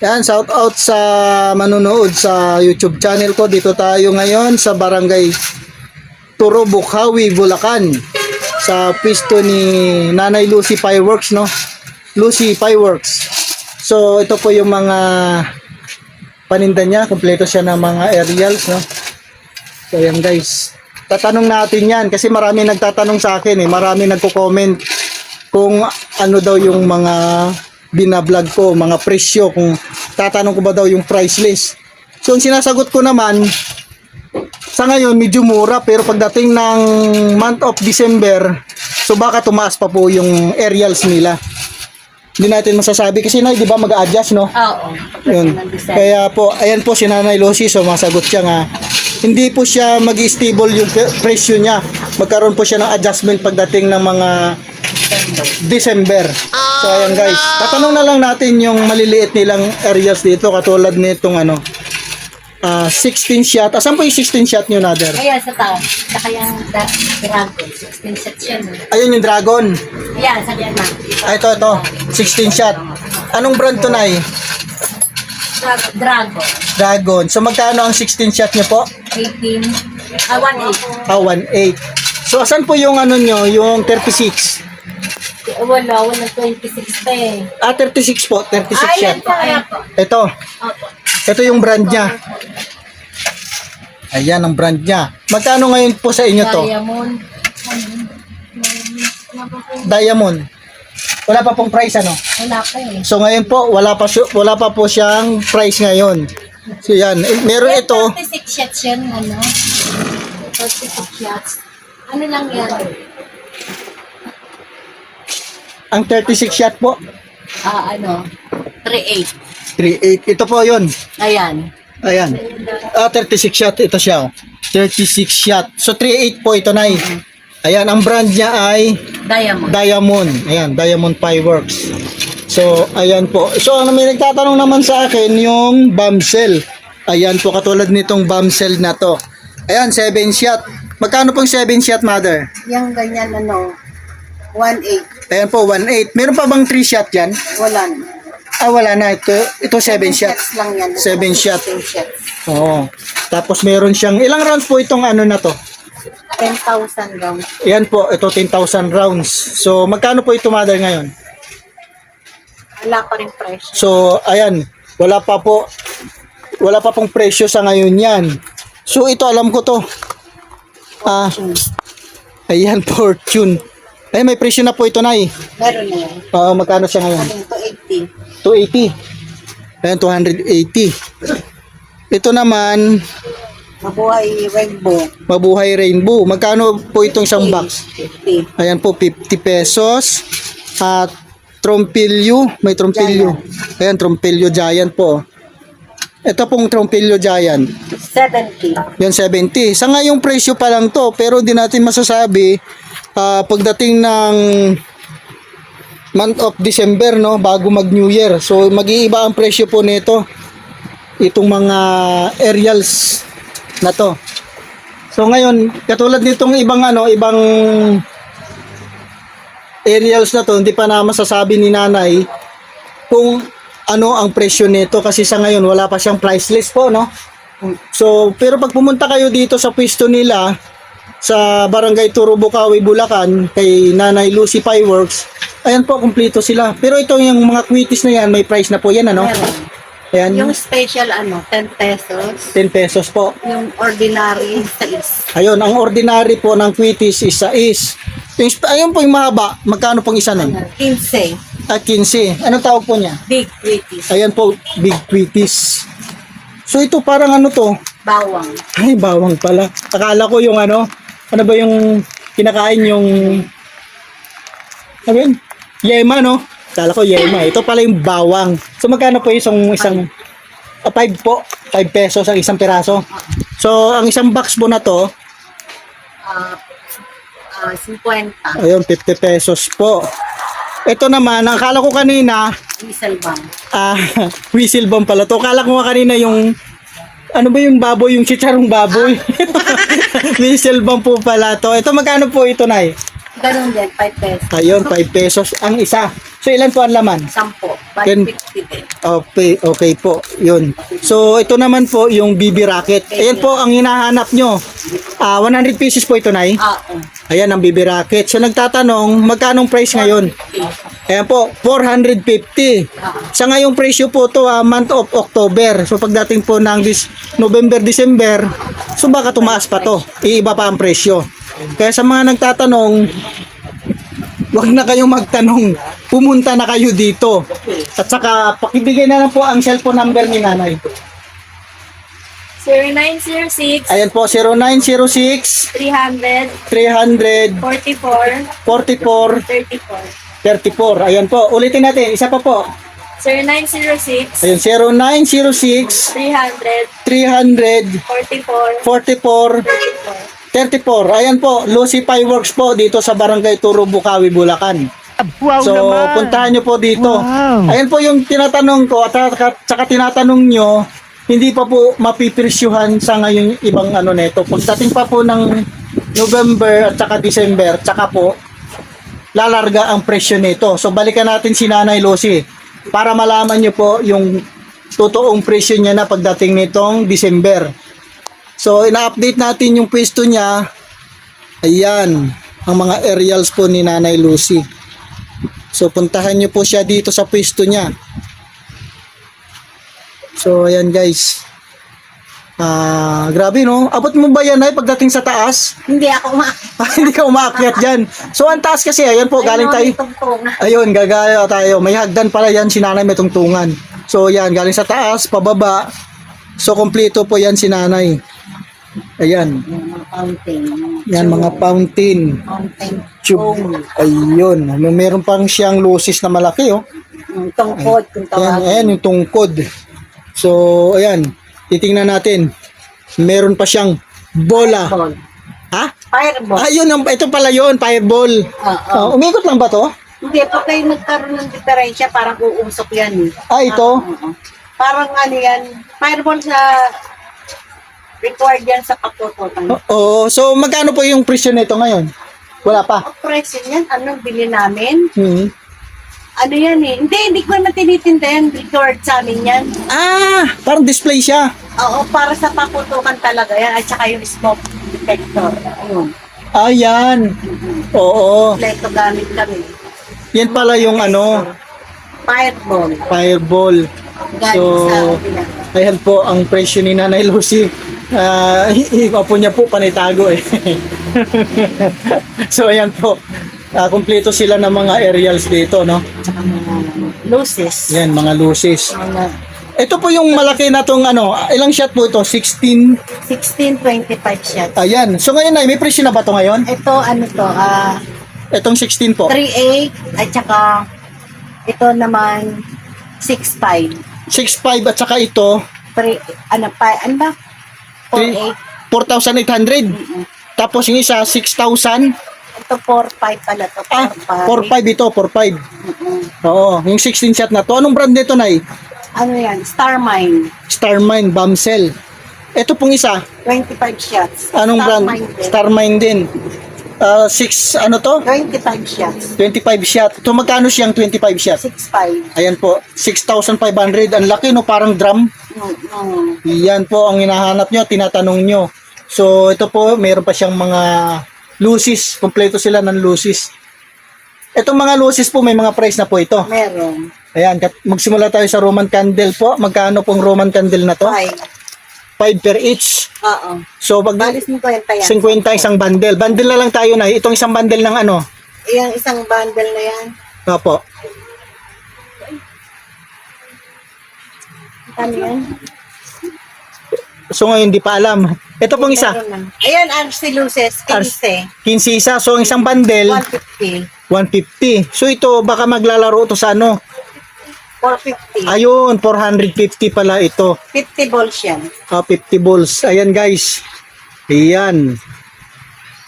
Yan, shout out sa manunood sa YouTube channel ko. Dito tayo ngayon sa Barangay Turo Bukhawi, Bulacan. Sa pisto ni Nanay Lucy Fireworks, no? Lucy Fireworks. So, ito po yung mga paninda niya. Kompleto siya ng mga aerials, no? So, yan guys. Tatanong natin yan kasi marami nagtatanong sa akin eh. Marami nagko-comment kung ano daw yung mga binablog ko, mga presyo, kung tatanong ko ba daw yung price list. So, ang sinasagot ko naman, sa ngayon, medyo mura, pero pagdating ng month of December, so baka tumaas pa po yung aerials nila. Hindi natin masasabi kasi na, di ba, mag-adjust, no? Oo. Yun. Kaya po, ayan po si Nanay Lucy, so masagot siya nga. Hindi po siya mag-stable yung pe- presyo niya. Magkaroon po siya ng adjustment pagdating ng mga December. So ayan guys, tatanong na lang natin yung maliliit nilang areas dito katulad nitong ano ah 16 shot. Asan po yung 16 shot niyo nader? Ayan, sa taas. Saka yung da- dragon. 16 sets yan. eh. Ayun yung dragon. Ayan, sa na. Ah, ito, ito. 16 shot. Anong brand to na Dra- Dragon. Dragon. So magkano ang 16 shot niyo po? 18. Ah, 1.8. Ah, 1.8. So asan po yung ano nyo, yung 36? Wala, wala 26 pa eh. Ah, 36 po, 36 Ayan shot. po, ayan po. Ito, Opo. ito yung brand niya. Ayan ang brand niya. Magkano ngayon po sa inyo to? Diamond. Diamond. Wala pa pong price ano? Wala pa eh. So ngayon po, wala pa wala pa po siyang price ngayon. So yan, Eh, meron ito, 36 shots yan, ano? 36 shots. Ano lang yan? Ang 36 shot po, Ah, ano? 3.8. 38. Ito po 'yon. Ayan. Ayan. Ah, 36 shot ito siya. oh. 36 shot. So 38 po ito na. Ayan, ang brand niya ay Diamond. Diamond. Ayan, Diamond Fireworks. So, ayan po. So, ano may nagtatanong naman sa akin yung bombshell. Ayan po, katulad nitong bombshell na to. Ayan, 7 shot. Magkano pong 7 shot, mother? Yung ganyan, ano? 1.8. Ayan po, 1.8. Meron pa bang 3 shot yan? Wala na. Ah, wala na. Ito, ito 7 shot. Shots lang yan. Seven shot. 16 shots. Oo. Tapos meron siyang, ilang rounds po itong ano na to? 10,000 rounds. Ayan po, ito 10,000 rounds. So, magkano po ito, mother, ngayon? Wala pa rin presyo. So, ayan, wala pa po wala pa pong presyo sa ngayon yan. So, ito alam ko to. Ah, ayan, fortune. Ay, may presyo na po ito, Nay. Meron na yan. Oo, magkano siya ngayon? Sabi to 280. 80. Ayan, 280. Ito naman, Mabuhay rainbow. mabuhay rainbow. Magkano po itong isang box? 50. Ayan po, 50 pesos. At trompilyo, may trompilyo. Ayan, trompilyo giant po. Ito pong trompilyo giant. 70. Yan 70. Sa ngayong presyo pa lang to, pero hindi natin masasabi ah, pagdating ng month of December no, bago mag New Year. So mag-iiba ang presyo po nito. Itong mga aerials na to. So ngayon, katulad nitong ibang ano, ibang aerials na to, hindi pa na masasabi ni nanay kung ano ang presyo nito kasi sa ngayon wala pa siyang price list po, no? So, pero pag pumunta kayo dito sa pwesto nila sa Barangay Turo Bukawi, Bulacan kay Nanay Lucy Fireworks, ayan po, kumpleto sila. Pero ito yung mga quitis na yan, may price na po yan, ano? Meron. Ayan, Yung special ano, 10 pesos. 10 pesos po. Yung ordinary, 6. Ayun, ang ordinary po ng quitis is sa is. Yung, sp- ayun po yung mahaba, magkano pong isa nun? 15. At 15. Anong tawag po niya? Big British. Ayan po, big quitis. So ito parang ano to? Bawang. Ay, bawang pala. Akala ko yung ano, ano ba yung kinakain yung, ano yun? Yema, no? Akala ko yema. Ito pala yung bawang. So, magkano po isang, isang, ah, five po, five pesos ang isang piraso. So, ang isang box po na to, Ah, ah, 50. ayun, 50 pesos po. Ito naman, ang akala ko kanina, Diesel bang. ah, whistle bomb pala to. Akala ko nga kanina yung, ano ba yung baboy, yung chicharong baboy. whistle bomb po pala to. Ito magkano po ito, Nay? Ganun din, 5 pesos. Ayun, 5 pesos ang isa. So ilan po ang laman? 10. Ten. 150 din. Okay, okay po. Yun. So ito naman po yung BB Rocket. Ayan po ang hinahanap nyo. Ah, 100 pieces po ito, Nay. Ah, oh. Ayan ang BB Rocket. So nagtatanong, magkano price ngayon? Ayan po, 450. Sa ngayong presyo po to ah, month of October. So pagdating po ng dis- November, December, so baka tumaas pa to. Iiba pa ang presyo. Kaya sa mga nagtatanong, wag na kayong magtanong. Pumunta na kayo dito. At saka pakibigay na lang po ang cellphone number ni nanay. 0906 Ayan po, 0906 300 300 44 44 34. 34. Ayan po, ulitin natin. Isa pa po. 0906 Ayun, 0906 300 300 44 44 34. 34. Ayan po, Lucy Fireworks po dito sa Barangay Turo, Bukawi, Bulacan. Wow so, naman! puntahan nyo po dito. Wow. Ayan po yung tinatanong ko at saka, saka tinatanong nyo, hindi pa po mapipresyuhan sa ngayon ibang ano neto. Pagdating pa po ng November at saka December, saka po lalarga ang presyo nito. So balikan natin si Nanay Lucy para malaman nyo po yung totoong presyo niya na pagdating nitong December. So ina-update natin yung pwesto niya. Ayan, ang mga aerials po ni Nanay Lucy. So puntahan nyo po siya dito sa pwesto niya. So ayan guys. Ah, grabe no. Abot mo ba yan ay pagdating sa taas? Hindi ako ma... Ah, Hindi ka umaakyat diyan. So ang taas kasi ayan po galing tayo. Ayun, gagaya tayo. May hagdan pala yan si nanay may tungtungan. So yan, galing sa taas, pababa. So kompleto po yan si nanay. Ayan, Yung mga fountain. yan mga fountain. Fountain. Tube. Ayun, may meron pang siyang lusis na malaki oh. Yung tungkod, kung Ayan, tawagin. ayan yung tungkod. So, ayan, titingnan natin. Meron pa siyang bola. Fireball. Ha? Fireball. Ah, yun, ito pala yun, fireball. Oo. Ah, umikot lang ba to? Hindi, pag kayo magkaroon ng diferensya, parang uusok yan. eh. Ah, ito? Oo. Parang ano yan, fireball sa required yan sa pagtututan. Oo, so magkano po yung presyo nito ngayon? Wala pa. Ang presyo niyan, anong bili namin? Hmm. Ano yan eh? Hindi, hindi ko na tinitinda yan. Required sa amin yan. Ah, parang display siya. Oo, para sa paputukan talaga yan. At saka yung smoke detector. Ayun. Ayan. Oo, Kompleto gamit kami. yan pala yung ano, Fireball. fireball. So. Ayan po ang presyo ni Nanay Lucy. Ah, iba po niya po panitago eh. so ayan po. Ah, kumpleto sila ng mga aerials dito, no? Tsaka mga luces. Yan, mga lucis. Mga Ito po yung malaki na tong ano, ilang shot po ito? 16. 1625 shots. Ayan. So ngayon ay may presyo na ba to ngayon? Ito, ano to, ah, Itong 16 po. 3.8 at saka ito naman 6.5. 6.5 at saka ito 3, ano pa, ano ba? 4.8. 4,800. Mm-mm. Tapos yung isa 6,000. Ito 4.5 pala to. Ah, 4.5 ito, 4.5. Mm-mm. Oo, yung 16 shot na to. Anong brand nito, Nay? Ano yan? Starmine. Starmine, Bamsel. Ito pong isa, 25 shots. anong brand? Starmine din. Starmine din. Ah, 6, ano to? 25 shots. 25 shot. Ito magkano siyang 25 shot? 6.5. Ayan po, 6,500. Ang laki no, parang drum. Mm-mm. Yan po ang hinahanap nyo, tinatanong nyo. So, ito po, meron pa siyang mga lucis. Kompleto sila ng lucis. Itong mga lucis po, may mga price na po ito. Meron. Ayan, magsimula tayo sa Roman candle po. Magkano pong Roman candle na to? 5. 5 per each. Oo. So, pag Balis 50 yan. 50 isang bundle. Bundle na lang tayo na. Itong isang bundle ng ano? Yung isang bundle na yan. Opo. Ano yan? So, ngayon, di pa alam. Ito pong isa. Ayan, RC Luces, 15. 15 isa. So, ang isang bundle, 150. 150. So, ito, baka maglalaro to sa ano? 450. Ayun, 450 pala ito. 50 balls yan. Ah, 50 balls. Ayan, guys. Ayan.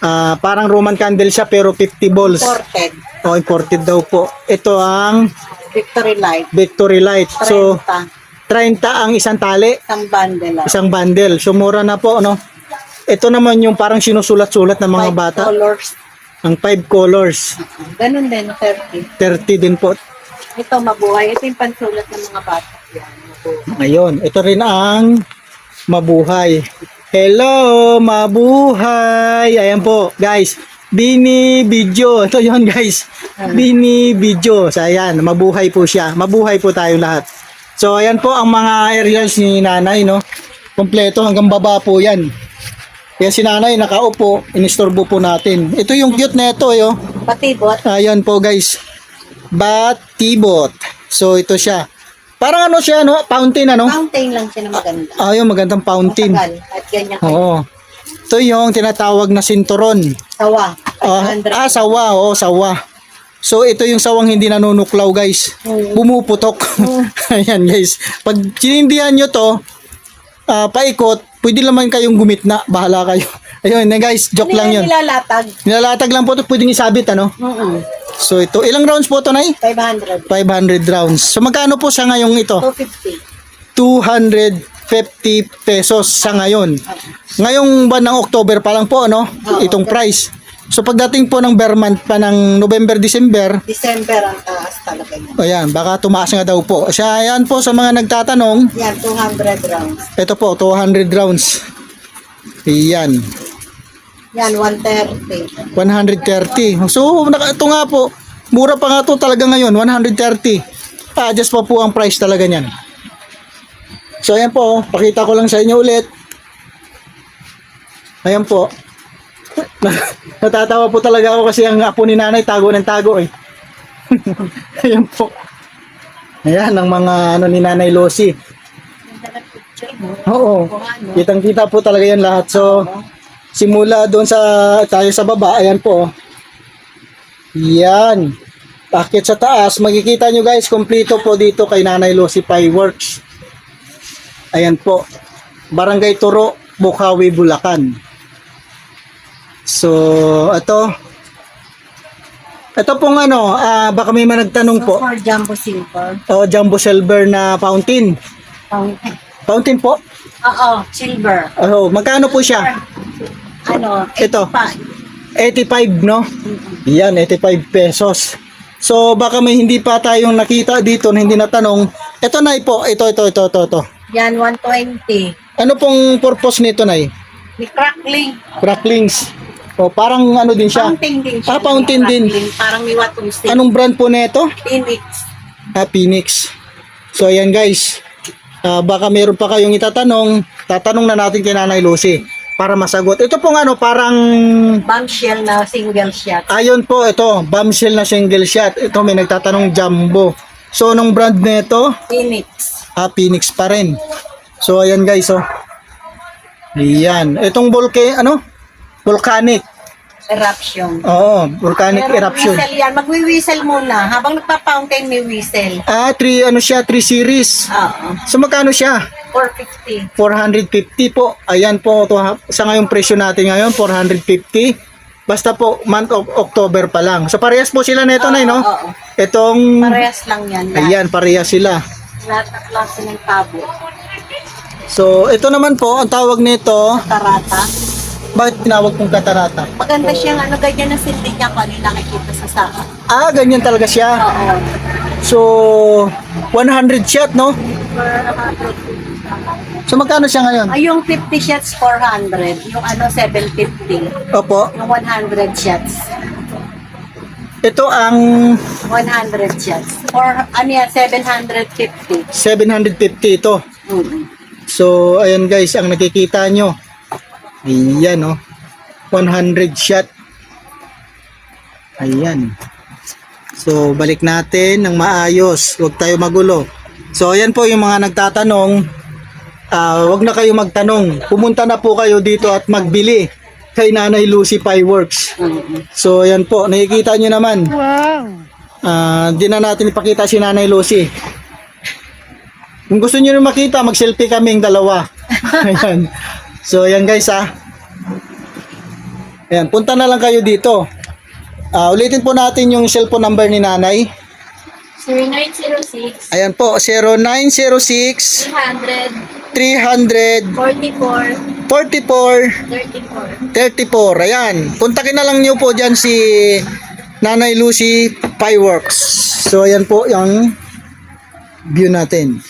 Ah, parang Roman candle siya pero 50 balls. Imported. Oh, imported daw po. Ito ang Victory Light. Victory Light. 30. So, 30 ang isang tali, isang bundle. ah. isang bundle. So, mura na po, ano? Ito naman yung parang sinusulat-sulat ng mga Five bata. colors. Ang 5 colors. Ganun din, 30. 30 din po. Ito, mabuhay. Ito yung pansulat ng mga bata. Yan, mabuhay. Ngayon, ito rin ang mabuhay. Hello, mabuhay. Ayan po, guys. Bini video. Ito yon guys. Bini video. So, ayan, mabuhay po siya. Mabuhay po tayong lahat. So, ayan po ang mga aerials ni nanay, no? Kompleto hanggang baba po yan. Kaya si nanay nakaupo, inistorbo po natin. Ito yung cute na ito, yo. Patibot. Ayan po guys. Batibot. So ito siya. Parang ano siya no? Fountain ano? Fountain lang siya na maganda. Ayun, magandang fountain. Matagal. At ganyan. Oo. Ito yung tinatawag na sinturon. Sawa. Ah, 500. ah, sawa. Oo, sawa. So ito yung sawang hindi nanunuklaw guys. Bumuputok. Ayan guys. Pag sinindihan nyo to, ah, paikot, pwede naman kayong gumitna. Bahala kayo. Ayun na guys, joke Ano lang yun. nilalatag? Nilalatag lang po to, pwedeng isabit ano. Mm-mm. So ito, ilang rounds po to Nay? 500. 500 rounds. So magkano po sa ngayong ito? 250. 250 pesos sa ngayon. Ngayong buwan ng October pa lang po, ano? Oo. Itong price. So pagdating po ng bear month pa ng November, December, December ang taas talaga niya. ayan, baka tumaas nga daw po. Siya, ayan po sa mga nagtatanong, Yan, 200 rounds. ito po, 200 rounds. Ayan, Yan, 130. 130. So, naka- ito nga po, mura pa nga to talaga ngayon, 130. Ah, just pa po ang price talaga niyan. So, ayan po, pakita ko lang sa inyo ulit. Ayan po. Natatawa po talaga ako kasi ang apo ni nanay tago ng tago eh. ayan po. Ayan, ang mga ano ni nanay Losi. Oo. Kitang kita po talaga yan lahat. So, simula doon sa tayo sa baba, ayan po. Yan. Akit sa taas, makikita nyo guys, kompleto po dito kay Nanay Lucy Fireworks. Ayan po. Barangay Turo, Bukawi, Bulacan. So, ito. Ito pong ano, ah, baka may managtanong So, po. for jumbo silver. O, Jumbo Silver na fountain. Fountain. Fountain po? Oo, silver. Oh, magkano po siya? Ano? Ito. 85. 85, no? Yan, 85 pesos. So, baka may hindi pa tayong nakita dito na hindi natanong. Ito, Nay po. Ito, ito, ito, ito, ito. Yan, 120. Ano pong purpose nito, Nay? May crackling. Cracklings. O, parang ano din siya. Fountain din siya. Ah, fountain din. Parang may watusi. Anong brand po nito? Phoenix. Ah, Phoenix. So, ayan guys. Ah, baka meron pa kayong itatanong. Tatanong na natin kay Nanay Lucy para masagot. Ito pong ano, parang Bombshell na single shot. Ayon po, ito, bombshell na single shot. Ito, may nagtatanong jumbo. So, anong brand nito? Phoenix. Ah, Phoenix pa rin. So, ayan guys, oh. Ayan. Itong volcano, ano? Volcanic. Eruption. Oo, volcanic Pero eruption. Whistle yan. Mag-whistle muna. Habang nagpa-fountain, may whistle. Ah, 3, ano siya, 3 series. Oo. So, magkano siya? 450. 450 po. Ayan po, to, sa ngayong presyo natin ngayon, 450. Basta po, month of October pa lang. So, parehas po sila nito na, no? Oo. Itong, Parehas lang yan. Lahat, ayan, parehas sila. lahat ng klase ng tabo. So, ito naman po, ang tawag nito, Tarata. Bakit tinawag kong katarata? Maganda siyang ano, ganyan ang sildi niya kung ano yung nakikita sa saka. Ah, ganyan talaga siya. Oo. So, 100 shot, no? So, magkano siya ngayon? Ay, yung 50 shots, 400. Yung ano, 750. Opo, Yung 100 shots. ito ang 100 shots. Or ano yan, 750. 750 ito. Mm. So, ayan guys, ang nakikita nyo. Ayan, oh. 100 shot. Ayan. So, balik natin ng maayos. Huwag tayo magulo. So, ayan po yung mga nagtatanong. Ah, huwag na kayo magtanong. Pumunta na po kayo dito at magbili kay Nanay Lucy Fireworks. So, ayan po. Nakikita nyo naman. Wow. Ah, di na natin ipakita si Nanay Lucy. Kung gusto niyo rin makita, mag-selfie kaming dalawa. ayan. So, ayan guys ah. Ayan, punta na lang kayo dito. Ah, ulitin po natin yung cellphone number ni Nanay. 0906 Ayan po, 0906 300 300 44 44 34. 34. Ayan. Puntakin na lang niyo po dyan si Nanay Lucy Fireworks. So, ayan po yung view natin.